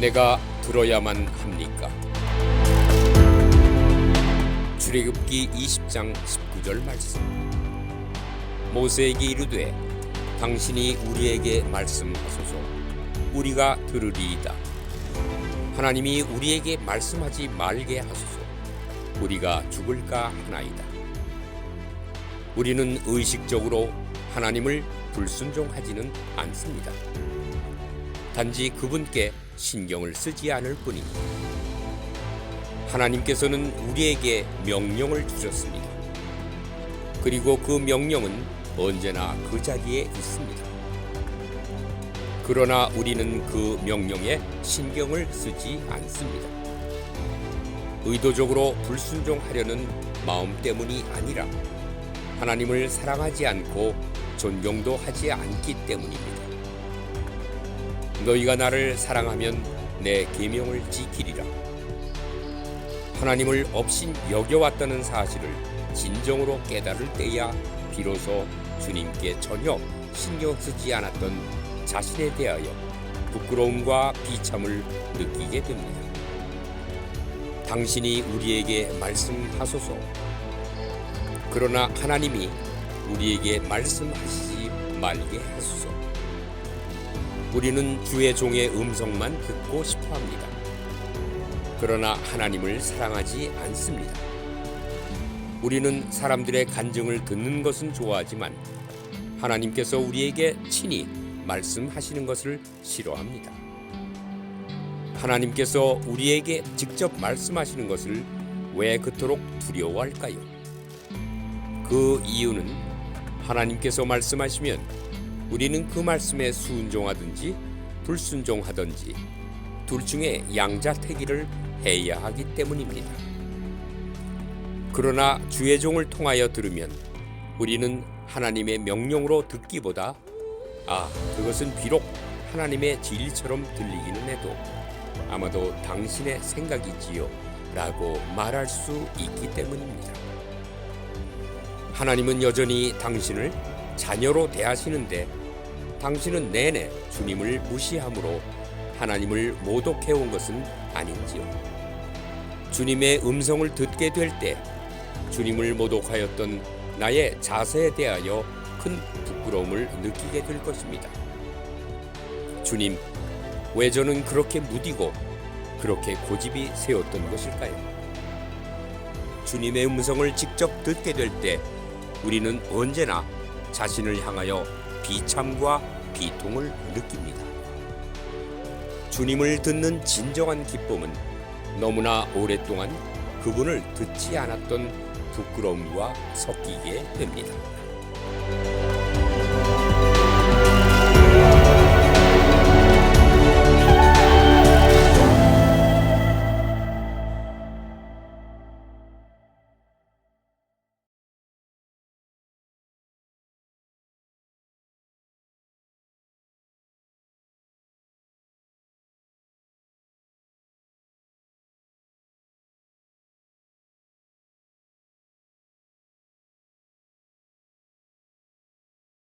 내가 들어야만 합니까? 출애굽기 20장 19절 말씀. 모세에게 이르되 당신이 우리에게 말씀하소서 우리가 들으리이다. 하나님이 우리에게 말씀하지 말게 하소서 우리가 죽을까 하나이다. 우리는 의식적으로 하나님을 불순종하지는 않습니다. 단지 그분께 신경을 쓰지 않을 뿐입니다. 하나님께서는 우리에게 명령을 주셨습니다. 그리고 그 명령은 언제나 그 자리에 있습니다. 그러나 우리는 그 명령에 신경을 쓰지 않습니다. 의도적으로 불순종하려는 마음 때문이 아니라 하나님을 사랑하지 않고 존경도 하지 않기 때문입니다. 너희가 나를 사랑하면 내 계명을 지키리라. 하나님을 업신 여겨왔다는 사실을 진정으로 깨달을 때야 비로소 주님께 전혀 신경 쓰지 않았던 자신에 대하여 부끄러움과 비참을 느끼게 됩니다. 당신이 우리에게 말씀하소서. 그러나 하나님이 우리에게 말씀하시지 말게 하소서. 우리는 주의 종의 음성만 듣고 싶어 합니다. 그러나 하나님을 사랑하지 않습니다. 우리는 사람들의 간증을 듣는 것은 좋아하지만 하나님께서 우리에게 친히 말씀하시는 것을 싫어합니다. 하나님께서 우리에게 직접 말씀하시는 것을 왜 그토록 두려워할까요? 그 이유는 하나님께서 말씀하시면 우리는 그 말씀에 순종하든지 불순종하든지 둘 중에 양자택일을 해야 하기 때문입니다. 그러나 주의 종을 통하여 들으면 우리는 하나님의 명령으로 듣기보다 아, 그것은 비록 하나님의 진리처럼 들리기는 해도 아마도 당신의 생각이지요 라고 말할 수 있기 때문입니다. 하나님은 여전히 당신을 자녀로 대하시는데 당신은 내내 주님을 무시함으로 하나님을 모독해 온 것은 아닌지요. 주님의 음성을 듣게 될 때 주님을 모독하였던 나의 자세에 대하여 큰 부끄러움을 느끼게 될 것입니다. 주님, 왜 저는 그렇게 무디고 그렇게 고집이 세웠던 것일까요? 주님의 음성을 직접 듣게 될 때 우리는 언제나 자신을 향하여 비참과 비통을 느낍니다. 주님을 듣는 진정한 기쁨은 너무나 오랫동안 그분을 듣지 않았던 부끄러움과 섞이게 됩니다.